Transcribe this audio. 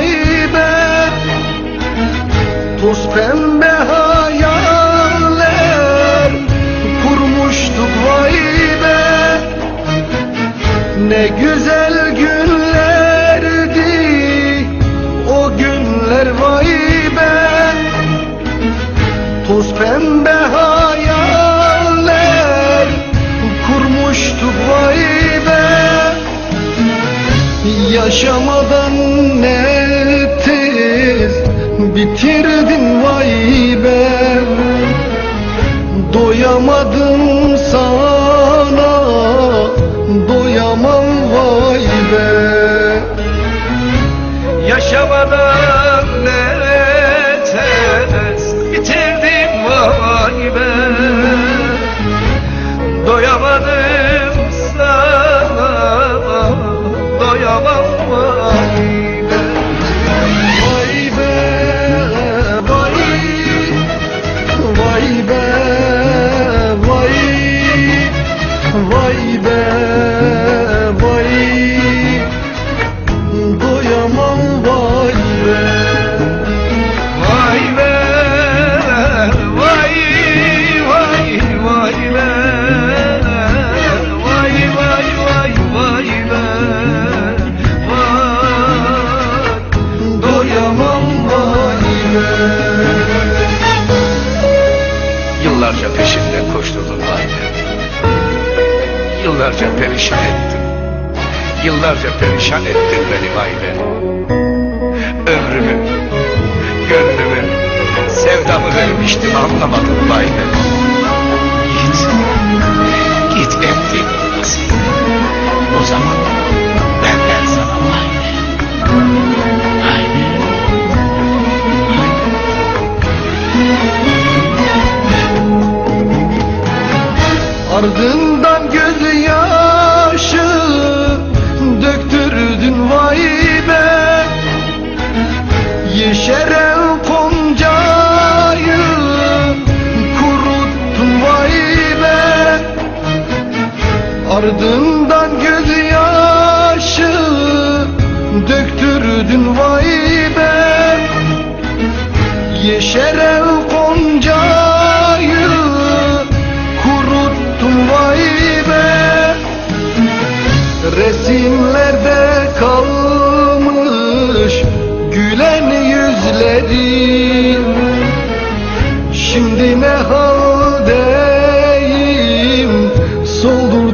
kaybet Toz pembe hayaller Kurmuştuk vay be. Ne güzel günlerdi O günler vay be. Toz pembe hayaller Kurmuştuk vay be. Yaşamadan bitirdin vay be. Doyamadım sana. Doyamam vay be. Yaşamadan be vay. Doyamam vay be. Vay be vay vay vay be. Vay vay vay vay be. Vay Doyamam vay be. Yıllarca peşinden koşturdun vay be Yıllarca perişan ettin Yıllarca perişan ettin beni be Ömrümü, gönlümü, sevdamı vermiştim anlamadım be. Git, git ettin nasıl O zaman benden sana vay be. Vay Ardından gözyaşı döktürdün vay be. Yeşeren koncayı kuruttun vay be. Resimlerde kalmış gülen yüzlerin. Şimdi ne haldeyim? Soldum